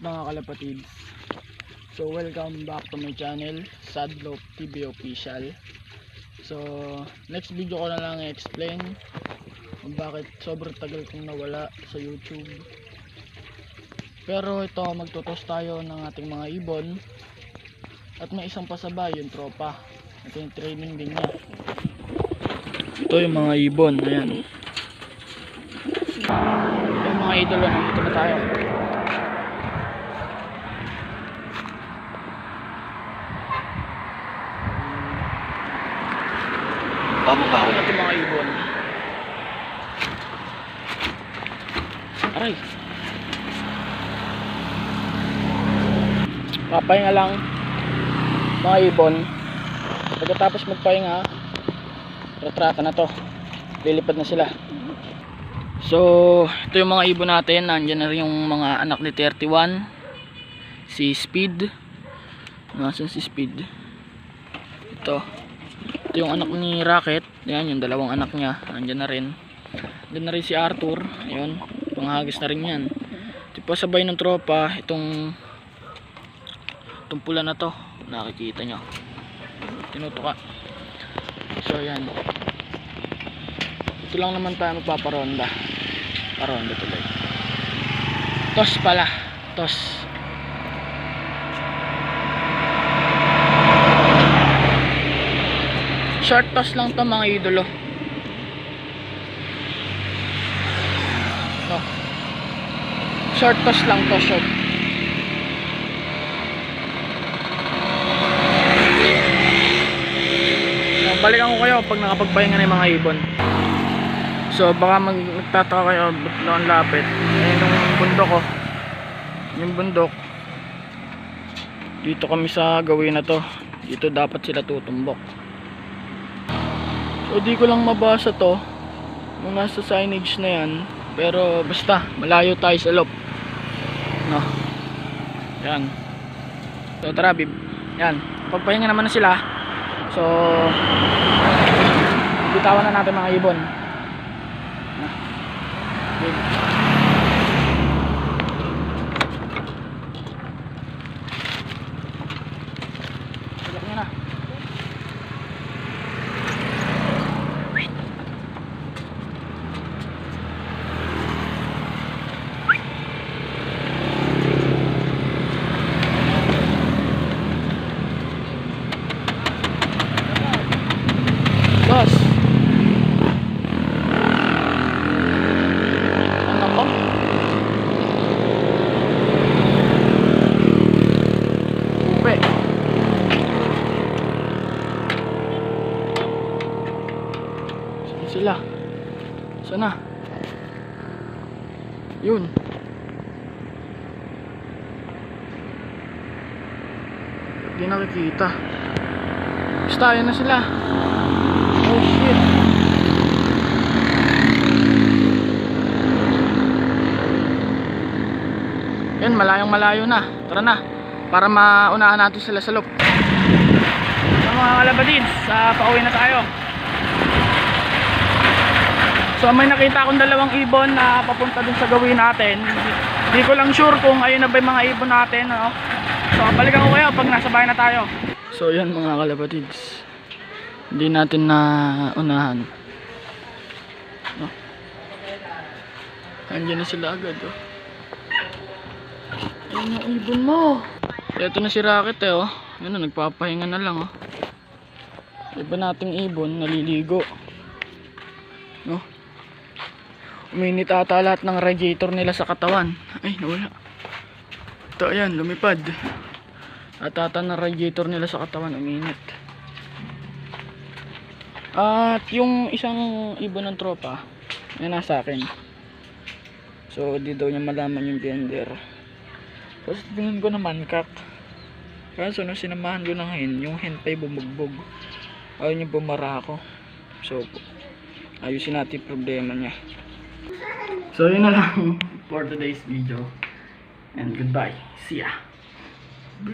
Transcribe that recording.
mga kalapatids? So welcome back to my channel, Sadlock TV Official. So next video ko na lang i-explain kung bakit sobrang tagal kong nawala sa YouTube. Pero ito magtutos tayo ng ating mga ibon at may isang pasabay yung tropa. Ito yung training din niya. Ito yung mga ibon, ayan. Yung mga idolo, nandito na tayo. Pababa ko mga ibon. Aray. Papahinga lang mga ibon. Pagkatapos magpahinga, retrata na to. Lilipad na sila. So, ito yung mga ibon natin. Nandiyan na rin yung mga anak ni 31. Si Speed. Nasaan si Speed? Ito. Ito yung anak ni Rocket. Yan, yung dalawang anak niya. Nandiyan na rin. Nandiyan na rin si Arthur. Ayun. Panghagis na rin yan. Pa sabay ng tropa. Itong itong pula na to. Nakikita nyo. Tinutuka. So, yan. Ito lang naman tayo magpaparonda. Paronda tuloy. Tos pala. Tos. Short toss lang to mga idolo. To. Short toss lang to, short. So, balikan ko kayo pag nakapagpahinga na yung mga ibon. So baka mag nagtataka kayo ba't lang ang lapit. Ayun yung bundok ko. Yung bundok. Dito kami sa gawin na to. Dito dapat sila tutumbok. So di ko lang mabasa to. Nung nasa signage na yan. Pero basta malayo tayo sa loob. No. Yan. So tara bib. Yan. Pagpahinga naman na sila. So bitawan na natin mga ibon. Tulak niya na. Boss. Ano ko? Upe. Saan sila? Sana? Yun. Hindi nakikita. Basta, yun na sila. Oh shit. Yun, malayong malayo na. Tara na. Para maunahan natin sila sa loob. So mga kalabadids, sa pauwi na tayo. So may nakita akong dalawang ibon na papunta dun sa gawin natin. Hindi ko lang sure kung ayun na ba yung mga ibon natin. Ano? So balikan ko kayo pag nasa bahay na tayo. So yan mga kalabadids. Hindi natin na unahan. No? Andiyan na sila agad oh. Ayun yung ibon mo. Ito na si Rocket eh oh. Yun na, nagpapahinga na lang oh. Iba nating ibon, naliligo. No? Uminit ata lahat ng radiator nila sa katawan. Ay, nawala. Ito, ayan, lumipad. At ata ng radiator nila sa katawan, uminit. At yung isang ibon ng tropa, yan nasa akin. So, di daw niya malaman yung gender. Tapos tingin ko naman kak. Kaso nung sinamahan ko ng hen, yung hen pa'y bumugbog. Ayaw niya bumara ako. So, ayusin natin yung problema niya. So, yun na lang for today's video. And goodbye. See ya.